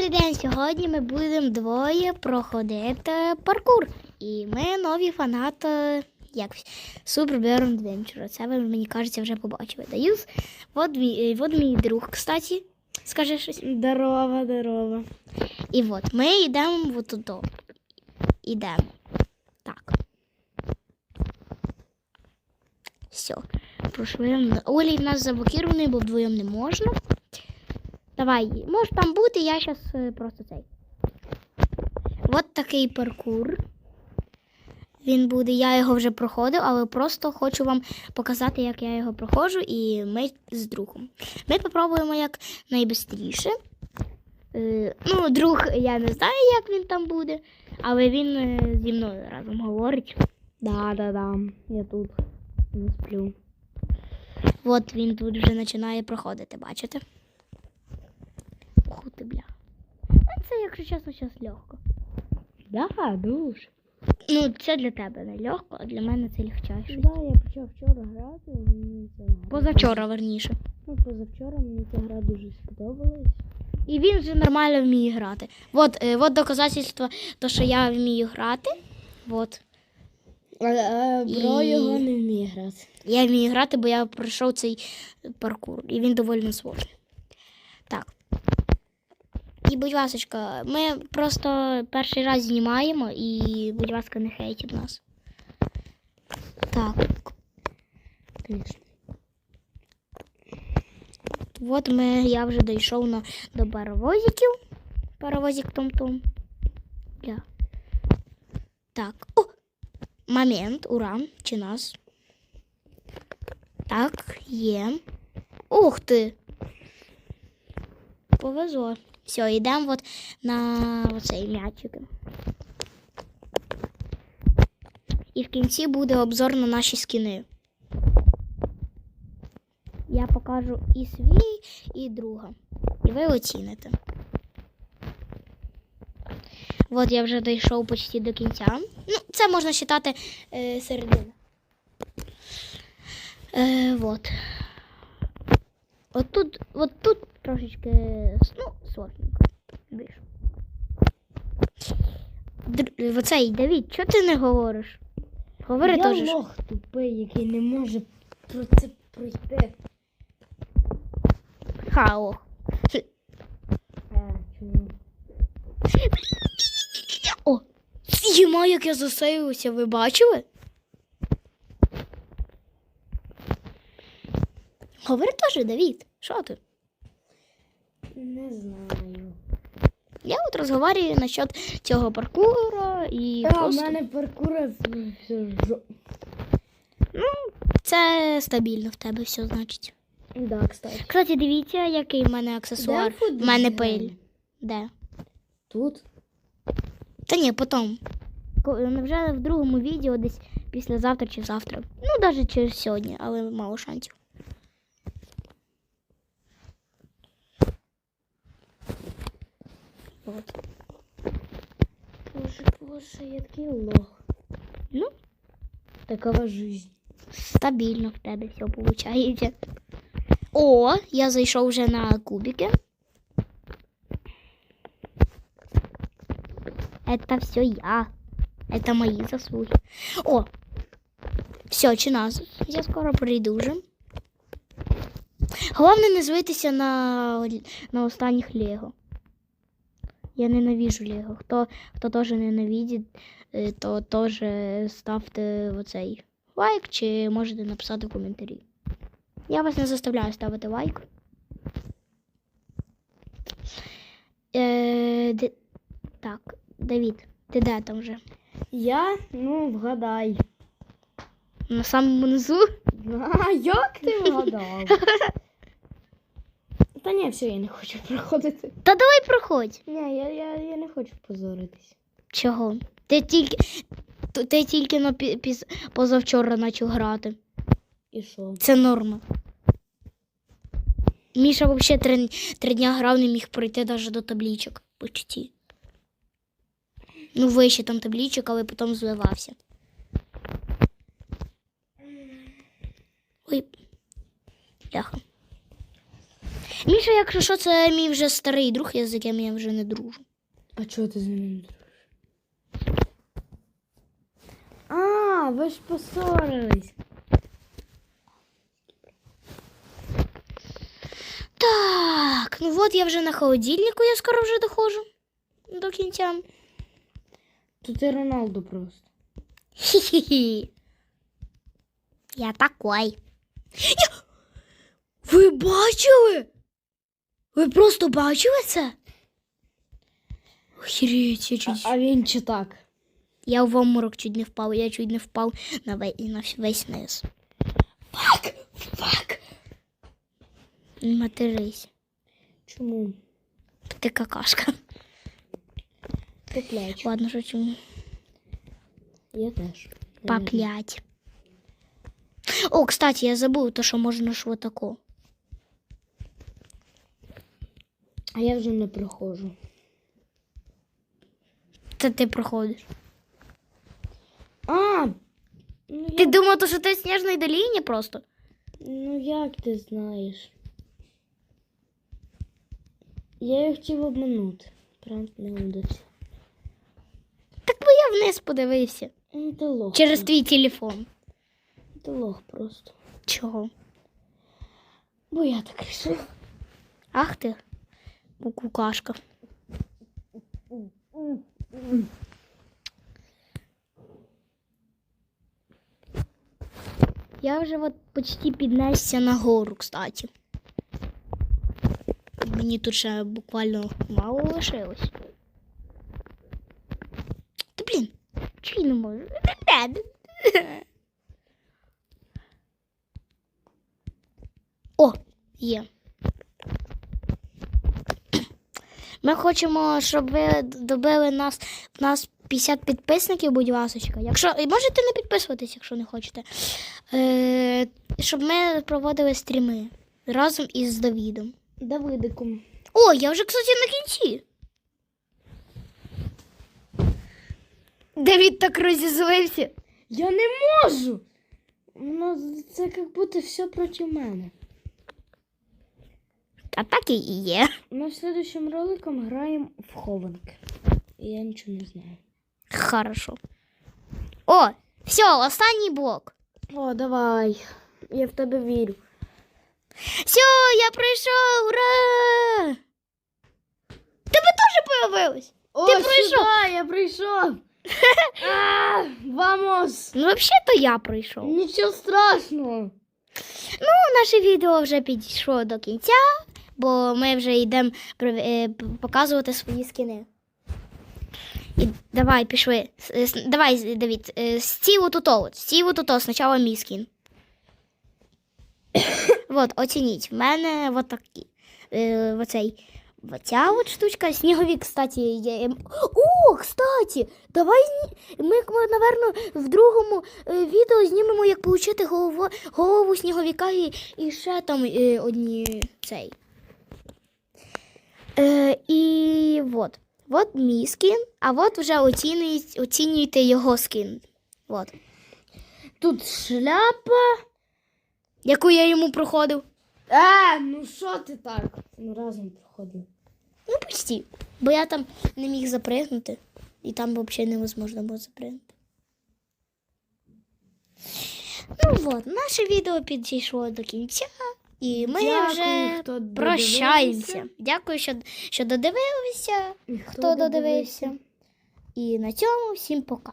Добрий день! Сьогодні ми будемо двоє проходити паркур. І ми нові фанати як Super Bear Adventure. Це ви мені кажеться вже побачили. Даю. От мій, от мій друг, кстати. Скажи щось. Здорово, здорово. І от ми йдемо от туди. Йдемо. Так. Все. Прошли. Олій в нас заблокований, бо вдвоєм не можна. Давай, можеш там бути, я зараз просто цей. От такий паркур. Він буде, я його вже проходив, але просто хочу вам показати, як я його проходжу, і ми з другом. Ми попробуємо як найбистріше. Е, ну, друг, я не знаю, як він там буде, але він е, зі мною разом говорить. Да, да, да. Я тут не сплю. От він тут вже починає проходити, бачите? Ух ти, бля. А Це, якщо чесно, зараз легко. Да, дуже. Ну, це для тебе не легко, а для мене це легчайше. Да, я почав вчора грати. Мені ця гра. Позавчора, верніше. Ну, позавчора мені ця гра дуже сподобалась. І він вже нормально вміє грати. От, е, от доказательство, то, що я вмію грати. От. А, а бро І- його не вміє грати. Я вмію грати, бо я пройшов цей паркур, і він доволі сложний. І, будь ласка, ми просто перший раз знімаємо і, будь ласка, не хейтіть нас. Так. Звісно. От ми, я вже дійшов на, до паровозиків. Паровозик Том-Том. Я. Так. О! Момент, ура, чи нас. Так, є. Ух ти! Повезло. Все, йдемо от на оцей м'ячик. І в кінці буде обзор на наші скіни. Я покажу і свій, і друга. І ви оціните. От я вже дійшов почти до кінця. Ну, це можна вважати е, середина. Е, от. От тут, от тут трошечки ну, сложненько. Більш. Др- Оцей Давід, чого ти не говориш? Говори я теж. що- лох тупий, який не може про це пройти. Хао. Е. О! Єма, як я засейвився, ви бачили? Говори теж, Давід. Що ти? Не знаю. Я от розговорюю насчет цього паркуру і А, у мене паркура жо... це стабільно в тебе все значить. Да, кстати. Кстати, дивіться, який в мене аксесуар. В мене пиль. Де? Тут? Та ні, потім. Вже в другому відео десь післязавтра чи завтра. Ну, навіть через сьогодні, але мало шансів. От. Боже, боже, я такий лох. Ну, Такова жизнь. стабільно в тебе все виходить. О, я зайшов вже на кубики. Это все я. Это мои заслуги. О! Все, чи нас. Я скоро прийду вже. Головне не звитися на, на останніх Лего. Я ненавижу Лего. Хто, хто теж ненавидить, е, то теж ставте оцей лайк чи можете написати в коментарі. Я вас не заставляю ставити лайк. Е, де... Так, Давід, ти де там вже? Я? Ну, вгадай. На самому низу? А як ти вгадав? Та ні, все, я не хочу проходити. Та давай проходь. Ні, я, я, я не хочу позоритись. Чого? Ти тільки, ти тільки на пі- піс- позавчора почав грати. І що? Це норма. Міша взагалі три, три дня грав, не міг пройти навіть до таблічок. Почти. Ну, вище там таблічок, але потім зливався. Ой. Бляха. Міша, якщо що, це мій вже старий друг, я з яким я вже не дружу. А чого ти з ним не дружиш? А, ви ж поссорились. Так, ну от я вже на холодильнику, я скоро вже доходжу до кінця. Тут і Роналду просто. Хі-хі-хі. Я такой. Я... Ви бачили? Ви просто бачили це? Охереть, я чуть... А, а він чи так? Я в обморок чуть не впав, я чуть не впав на, ве... на весь низ. Фак! Фак! Не Матерись. Чому? Ти какашка. Поплач. Ладно, що чому? Я теж. Поплять. О, кстати, я забув, то, що можна ж отако. А я вже не проходжу. Це ти проходиш. А! Ну, Ти я... думав, то, що ти в сніжній доліні просто? ну як ти знаєш? Я їх хотів обманути. Правда, не вдався. Так бо я вниз подивився. Ну, ти лох. Через твій телефон. Ти лох просто. Чого? Бо я так рішив. Ах ти, кукашка. Я вже от почти піднесся на гору, кстати. Мені тут ще буквально мало лишилось. Та блін, я не можу? О, є. Ми хочемо, щоб ви добили нас, нас 50 підписників, будь ласочка. Якщо можете не підписуватись, якщо не хочете. Е, щоб ми проводили стріми разом із Давідом. Давидиком. О, я вже, кстати, на кінці. Давід так розізлився. Я не можу! Ну, це як будто все проти мене. А так і є. Ми в следующем роликом граємо в хованки. Я нічого не знаю. Хорошо. О, все, останній блок. О, давай. Я в тебе вірю. Все, я пройшов, ура! Тебе теж появилось? О, Ти пройшов? сюди, я прийшов. а, вамос! Ну, взагалі-то я пройшов. Нічого страшного. Ну, наше відео вже підійшло до кінця, бо ми вже йдемо е, показувати свої скини. І давай, пішли. С- Давай, Давід, е, стій отут, от, стій спочатку мій скін. от, оцініть. В мене от такі. Е, оцей. Оця от штучка. Сніговік, кстати, є. Ем, О, кстати, давай ми, напевно, в другому е, відео знімемо, як получити голову, голову сніговіка і, і ще там е, одні цей. Е, і от. От мій скін, а от вже оцінюйте його скін. От. Тут шляпа. Яку я йому проходив. А, ну що ти так? Ну разом проходили. Ну, почти. Бо я там не міг запригнути. І там взагалі невозможно було запригнути. Ну от, наше відео підійшло до кінця. І ми Дякую, вже хто прощаємося. Дякую, що, що додивилися, І хто додивився. І на цьому всім пока.